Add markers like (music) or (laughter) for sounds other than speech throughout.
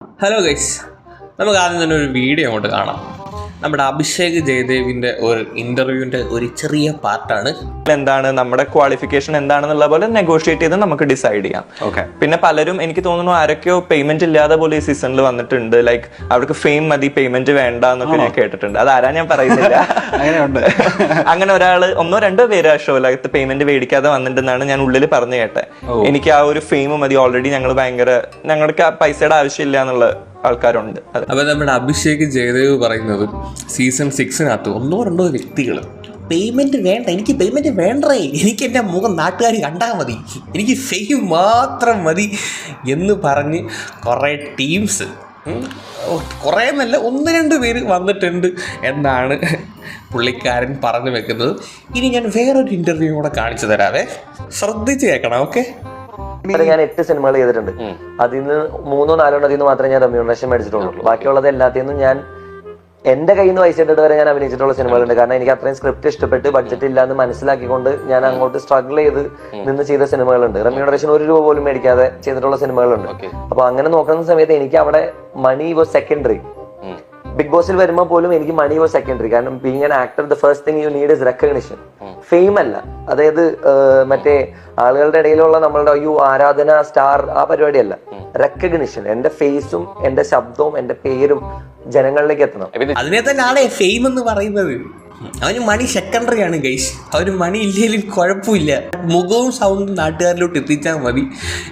Hello guys നമുക്ക് ആദ്യം തന്നെ ഒരു വീഡിയോ അങ്ങോട്ട് കാണാം. നമ്മുടെ അഭിഷേക് ജയദേവിന്റെ ഒരു ഇന്റർവ്യൂവിന്റെ ഒരു ചെറിയ പാർട്ടാണ്. എന്താണ് നമ്മുടെ ക്വാളിഫിക്കേഷൻ എന്താണെന്നുള്ള പോലെ നെഗോഷിയേറ്റ് ചെയ്ത് നമുക്ക് ഡിസൈഡ് ചെയ്യാം. ഓക്കെ പിന്നെ പലരും എനിക്ക് തോന്നുന്നു ആരൊക്കെയോ പേയ്മെന്റ് ഇല്ലാതെ പോലെ ഈ സീസണിൽ വന്നിട്ടുണ്ട്. ലൈക്ക് അവർക്ക് ഫെയിം മതി പേയ്മെന്റ് വേണ്ട എന്നൊക്കെ ഞാൻ കേട്ടിട്ടുണ്ട്. അത് ആരാ ഞാൻ പറയുന്നില്ല. (laughs) അങ്ങനെയുണ്ട്. (laughs) അങ്ങനെ ഒരാൾ ഒന്നോ രണ്ടോ പേര് ആ ഷോയിലകത്ത് പേയ്മെന്റ് മേടിക്കാതെ വന്നിട്ടുണ്ടെന്നാണ് ഞാൻ ഉള്ളിൽ പറഞ്ഞു കേട്ടെ എനിക്ക് ആ ഒരു ഫെയിം മതി. ഓൾറെഡി ഞങ്ങൾ ഭയങ്കര ഞങ്ങൾക്ക് ആ പൈസയുടെ ആവശ്യമില്ല എന്നുള്ള ആൾക്കാരുണ്ട്. അപ്പൊ അപ്പോൾ നമ്മുടെ അഭിഷേക് ജയദേവ് പറയുന്നത് സീസൺ സിക്സിനകത്ത് ഒന്നോ രണ്ടോ വ്യക്തികൾ പേയ്മെന്റ് വേണ്ട എനിക്ക് പേയ്മെന്റ് വേണ്ടേ എനിക്ക് എന്റെ മുഖം നാട്ടുകാർ കണ്ടാൽ മതി. എനിക്ക് ഫെയിം മാത്രം മതി എന്ന് പറഞ്ഞ് കുറേ ടീംസ് കുറേ നല്ല ഒന്ന് രണ്ട് പേര് വന്നിട്ടുണ്ട് എന്നാണ് പുള്ളിക്കാരൻ പറഞ്ഞു വെക്കുന്നത്. ഇനി ഞാൻ വേറൊരു ഇന്റർവ്യൂ കൂടെ കാണിച്ചു തരാവേ. ശ്രദ്ധിച്ച് കേൾക്കണം ഓക്കെ വരെ ഞാൻ എട്ട് സിനിമകൾ ചെയ്തിട്ടുണ്ട്. അതിൽ നിന്ന് മൂന്നോ നാലോ അതിൽ നിന്ന് മാത്രമേ ഞാൻ റെമ്യൂണറേഷൻ മേടിച്ചിട്ടുള്ളൂ. ബാക്കിയുള്ളത് എല്ലാത്തിൽ നിന്നും ഞാൻ എന്റെ കയ്യിൽ നിന്ന് പൈസ ഇട്ടിട്ട് വരെ ഞാൻ അഭിനയിച്ചിട്ടുള്ള സിനിമകളുണ്ട്. കാരണം എനിക്ക് അത്രയും സ്ക്രിപ്റ്റ് ഇഷ്ടപ്പെട്ട് ബഡ്ജറ്റ് ഇല്ലാന്ന് മനസ്സിലാക്കിക്കൊണ്ട് ഞാൻ അങ്ങോട്ട് സ്ട്രഗിൾ ചെയ്ത് നിന്ന് ചെയ്ത സിനിമകളുണ്ട്. റെമ്യൂണറേഷൻ ഒരു രൂപ പോലും മേടിക്കാതെ ചെയ്തിട്ടുള്ള സിനിമകളുണ്ട്. അപ്പൊ അങ്ങനെ നോക്കുന്ന സമയത്ത് എനിക്ക് അവിടെ മണി വാസ് സെക്കൻഡറി ബിഗ് ബോസിൽ വരുമ്പോൾ പോലും എനിക്ക് മണി വാസ് സെക്കൻഡറി കാരണം being an actor the first thing you need is recognition fame അല്ല. അതായത് മറ്റേ ആളുകളുടെ ഇടയിലുള്ള നമ്മളുടെ അയ്യോ ആരാധന സ്റ്റാർ ആ പരിപാടിയല്ല. റെക്കഗ്നിഷൻ എന്റെ ഫേസും എന്റെ ശബ്ദവും എന്റെ പേരും ജനങ്ങളിലേക്ക് എത്തണം. അതിനെ തന്നെയാണ് ഫെയിം എന്ന് പറയുന്നത്. അവന് മണി സെക്കൻഡറി ആണ് ഗൈസ് അവന് മണി ഇല്ലെങ്കിലും കുഴപ്പമില്ല. മുഖവും സൗണ്ടും നാട്ടുകാരിലോട്ട് എത്തിച്ചാൽ മതി.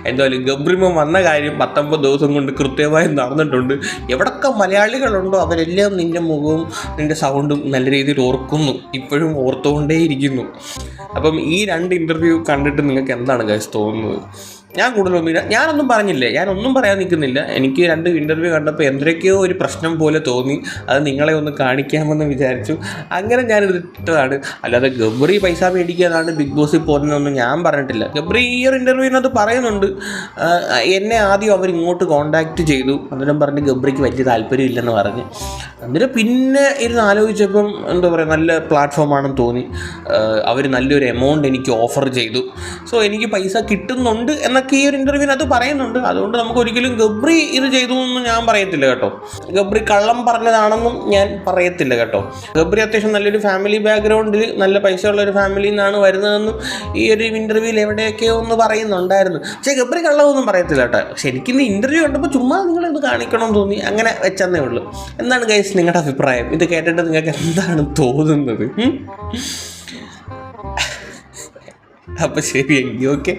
എന്തായാലും ഗബ്രിമ വന്ന കാര്യം പത്തൊമ്പത് ദിവസം കൊണ്ട് കൃത്യമായി നടന്നിട്ടുണ്ട്. എവിടൊക്കെ മലയാളികളുണ്ടോ അവരെല്ലാം നിന്റെ മുഖവും നിന്റെ സൗണ്ടും നല്ല രീതിയിൽ ഓർക്കുന്നു. ഇപ്പോഴും ഓർത്തുകൊണ്ടേയിരിക്കുന്നു. അപ്പം ഈ രണ്ട് ഇന്റർവ്യൂ കണ്ടിട്ട് നിങ്ങൾക്ക് എന്താണ് ഗൈസ് തോന്നുന്നത്? ഞാൻ കൂടുതൽ ഞാനൊന്നും പറഞ്ഞില്ലേ. ഞാനൊന്നും പറയാൻ നിൽക്കുന്നില്ല. എനിക്ക് രണ്ട് ഇന്റർവ്യൂ കണ്ടപ്പോൾ എന്തൊക്കെയോ ഒരു പ്രശ്നം പോലെ തോന്നി. അത് നിങ്ങളെ ഒന്ന് കാണിക്കാമെന്ന് വിചാരിച്ചു. അങ്ങനെ ഞാൻ ഇട്ടതാണ്. അല്ലാതെ ഗബ്രി പൈസ മേടിക്കാനാണ് ബിഗ് ബോസിൽ പോകുന്നതെന്നൊന്നും ഞാൻ പറഞ്ഞിട്ടില്ല. ഗബ്രി ഈ ഒരു ഇന്റർവ്യൂവിനകത്ത് പറയുന്നുണ്ട്. എന്നെ ആദ്യം അവർ ഇങ്ങോട്ട് കോണ്ടാക്ട് ചെയ്തു. അന്നേരം പറഞ്ഞ് ഗബ്രിക്ക് വലിയ താല്പര്യമില്ലെന്ന് പറഞ്ഞ്. അന്നേരം പിന്നെ ഇരുന്ന് ആലോചിച്ചപ്പം എന്താ പറയുക നല്ല പ്ലാറ്റ്ഫോമാണെന്ന് തോന്നി. അവർ നല്ലൊരു എമൗണ്ട് എനിക്ക് ഓഫർ ചെയ്തു. സോ എനിക്ക് പൈസ കിട്ടുന്നുണ്ട് എന്നൊക്കെ ഈ ഒരു ഇന്റർവ്യൂവിനകത്ത് പറയുന്നുണ്ട്. അതുകൊണ്ട് നമുക്ക് ഒരിക്കലും ഗബ്രി ഇത് ചെയ്തു എന്നൊന്നും ഞാൻ പറയത്തില്ല കേട്ടോ. ഗബ്രി കള്ളം പറഞ്ഞതാണെന്നും ഞാൻ പറയത്തില്ല കേട്ടോ. ഗബ്രി അത്യാവശ്യം നല്ലൊരു ഫാമിലി ബാക്ക്ഗ്രൗണ്ടിൽ നല്ല പൈസ ഉള്ള ഒരു ഫാമിലിയിൽ നിന്നാണ് വരുന്നതെന്നും ഈ ഒരു ഇന്റർവ്യൂവിൽ എവിടെയൊക്കെയോ ഒന്ന് പറയുന്നുണ്ടായിരുന്നു. പക്ഷേ ഗബ്രി കള്ളമൊന്നും പറയത്തില്ല കേട്ടോ. പക്ഷെ എനിക്കിന്ന് ഇന്റർവ്യൂ കണ്ടപ്പോൾ ചുമ്മാ നിങ്ങളിത് കാണിക്കണമെന്ന് തോന്നി. അങ്ങനെ വെച്ചെന്നേ ഉള്ളൂ. എന്താണ് ഗൈസ് നിങ്ങളുടെ അഭിപ്രായം? ഇത് കേട്ടിട്ട് നിങ്ങൾക്ക് എന്താണ് തോന്നുന്നത്? അപ്പം ശരി എങ്കിൽ ഓക്കെ